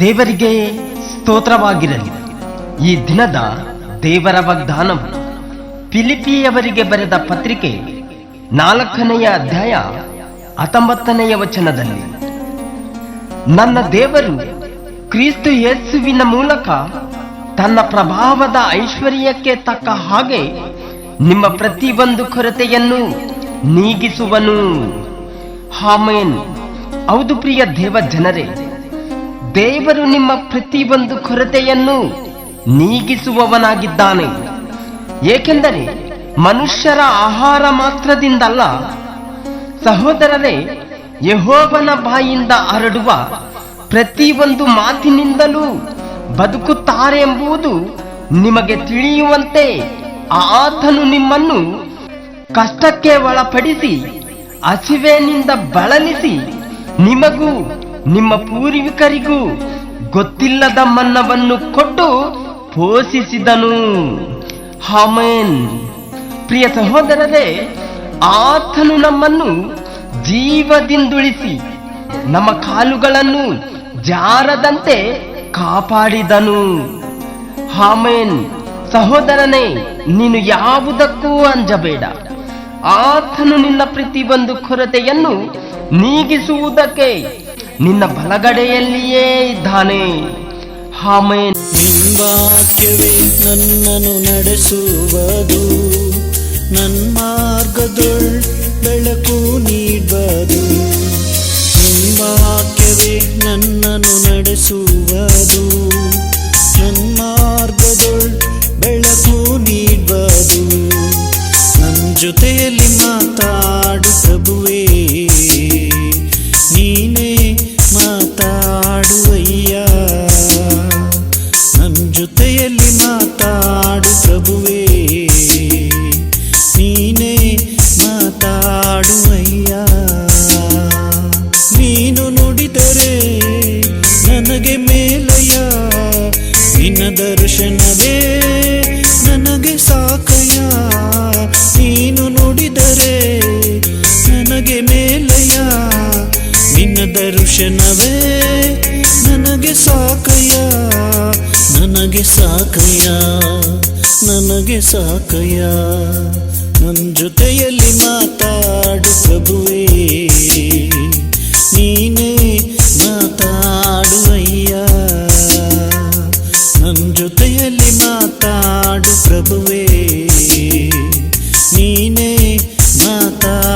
ದೇವರಿಗೆ ಸ್ತೋತ್ರವಾಗಿರಲಿ. ಈ ದಿನದ ದೇವರ ವಾಗ್ದಾನವು ಫಿಲಿಪಿಯವರಿಗೆ ಬರೆದ ಪತ್ರಿಕೆ ನಾಲ್ಕನೆಯ ಅಧ್ಯಾಯ ಹತ್ತೊಂಬತ್ತನೆಯ ವಚನದಲ್ಲಿ, ನನ್ನ ದೇವರು ಕ್ರಿಸ್ತು ಯೇಸುವಿನ ಮೂಲಕ ತನ್ನ ಪ್ರಭಾವದ ಐಶ್ವರ್ಯಕ್ಕೆ ತಕ್ಕ ಹಾಗೆ ನಿಮ್ಮ ಪ್ರತಿಯೊಂದು ಕೊರತೆಯನ್ನು ನೀಗಿಸುವನು. ಹಾಮೇನ್, ಹೌದು ಪ್ರಿಯ ದೇವ ಜನರೇ, ದೇವರು ನಿಮ್ಮ ಪ್ರತಿಯೊಂದು ಕೊರತೆಯನ್ನು ನೀಗಿಸುವವನಾಗಿದ್ದಾನೆ. ಏಕೆಂದರೆ ಮನುಷ್ಯರ ಆಹಾರ ಮಾತ್ರದಿಂದಲ್ಲ, ಸಹೋದರರೇ, ಯಹೋವನ ಬಾಯಿಂದ ಹರಡುವ ಪ್ರತಿಯೊಂದು ಮಾತಿನಿಂದಲೂ ಬದುಕುತ್ತಾರೆ ಎಂಬುದು ನಿಮಗೆ ತಿಳಿಯುವಂತೆ ಆತನು ನಿಮ್ಮನ್ನು ಕಷ್ಟಕ್ಕೆ ಒಳಪಡಿಸಿ, ಹಸಿವೆನಿಂದ ಬಳಲಿಸಿ, ನಿಮಗೂ, ನಿಮ್ಮ ಪೂರ್ವಿಕರಿಗೂ ಗೊತ್ತಿಲ್ಲದ ಮನ್ನವನ್ನು ಕೊಟ್ಟು ಪೋಷಿಸಿದನು. ಹಮೇನ್ ಪ್ರಿಯ ಸಹೋದರರೇ, ಆತನು ನಮ್ಮನ್ನು ಜೀವದಿಂದುಳಿಸಿ ನಮ್ಮ ಕಾಲುಗಳನ್ನು ಜಾರದಂತೆ ಕಾಪಾಡಿದನು. ಹಾಮೇನ್ ಸಹೋದರನೇ, ನೀನು ಯಾವುದಕ್ಕೂ ಅಂಜಬೇಡ. ಆತನು ನಿನ್ನ ಪ್ರತಿಯೊಂದು ಕೊರತೆಯನ್ನು ನೀಗಿಸುವುದಕ್ಕೆ ನಿನ್ನ ಬಲಗಡೆಯಲ್ಲಿಯೇ ಇದ್ದಾನೆ. ಹಾಮೇನ್ ನಿಂಬಾಕ್ಯವೇ ನನ್ನನ್ನು ನಡೆಸುವುದು. ನನ್ನ ಮಾರ್ಗದೊಳ್ ಬೆಳಕು ನೀಡುವುದು ವಾಕ್ಯವೇ ನನ್ನನ್ನು ನಡೆಸುವುದು ಮೇಲಯ್ಯ ನಿನ್ನ ದರ್ಶನವೇ ನನಗೆ ಸಾಕಯ್ಯ ನನಗೆ ಸಾಕಯ್ಯ ನನಗೆ ಸಾಕಯ್ಯ. ನನ್ನ ಜೊತೆಯಲ್ಲಿ ಮಾತಾಡು ಪ್ರಭುವೇ, ನೀನೇ ಮಾತಾಡುವಯ್ಯ. ನನ್ನ ಜೊತೆಯಲ್ಲಿ ಮಾತಾಡು ಪ್ರಭುವೇ, ನೀನೇ ಮಾತಾಡುವಯ್ಯ